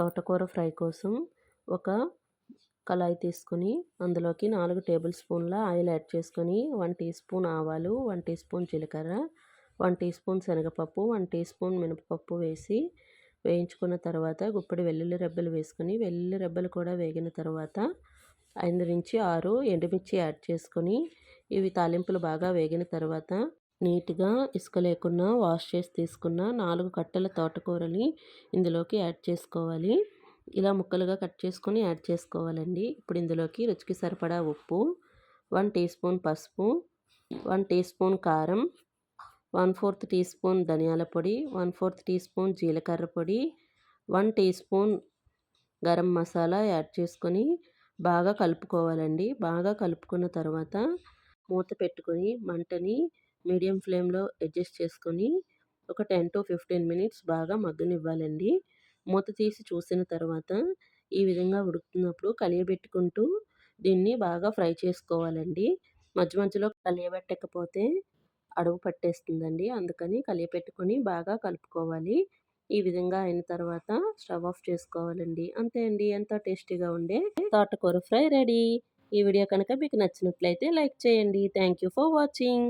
తోటకూర ఫ్రై కోసం ఒక కళాయి తీసుకొని అందులోకి నాలుగు టేబుల్ స్పూన్ల ఆయిల్ యాడ్ చేసుకొని వన్ టీ స్పూన్ ఆవాలు వన్ టీ స్పూన్ జీలకర్ర వన్ టీ స్పూన్ శనగపప్పు వన్ టీ స్పూన్ మినపప్పు వేసి వేయించుకున్న తర్వాత గుప్పడి వెల్లుల్లి రెబ్బలు వేసుకొని వెల్లుల్లి రెబ్బలు కూడా వేగిన తర్వాత ఐదు నుంచి ఆరు ఎండుమిర్చి యాడ్ చేసుకొని ఇవి తాలింపులు బాగా వేగిన తర్వాత నీట్గా ఇసుక లేకుండా వాష్ చేసి తీసుకున్న నాలుగు కట్టెల తోటకూరని ఇందులోకి యాడ్ చేసుకోవాలి. ఇలా ముక్కలుగా కట్ చేసుకొని యాడ్ చేసుకోవాలండి. ఇప్పుడు ఇందులోకి రుచికి సరిపడా ఉప్పు వన్ టీ స్పూన్ పసుపు వన్ టీ స్పూన్ కారం వన్ ఫోర్త్ టీ స్పూన్ ధనియాల పొడి వన్ ఫోర్త్ టీ స్పూన్ జీలకర్ర పొడి one teaspoon garam masala add చేసుకొని బాగా కలుపుకోవాలండి. బాగా కలుపుకున్న తర్వాత మూత పెట్టుకొని మంటని మీడియం ఫ్లేమ్లో అడ్జస్ట్ చేసుకొని ఒక టెన్ టు ఫిఫ్టీన్ మినిట్స్ బాగా మగ్గనివ్వాలండి. మూత తీసి చూసిన తర్వాత ఈ విధంగా ఉడుకుతున్నప్పుడు కలియబెట్టుకుంటూ దీన్ని బాగా ఫ్రై చేసుకోవాలండి. మధ్య మధ్యలో కలియబెట్టకపోతే అడుగు పట్టేస్తుందండి. అందుకని కలియపెట్టుకొని బాగా కలుపుకోవాలి. ఈ విధంగా అయిన తర్వాత స్టవ్ ఆఫ్ చేసుకోవాలండి. అంతే అండి. ఎంతో టేస్టీగా ఉండే తోటకూర ఫ్రై రెడీ. ఈ వీడియో కనుక మీకు నచ్చినట్లయితే లైక్ చేయండి. Thank you for watching.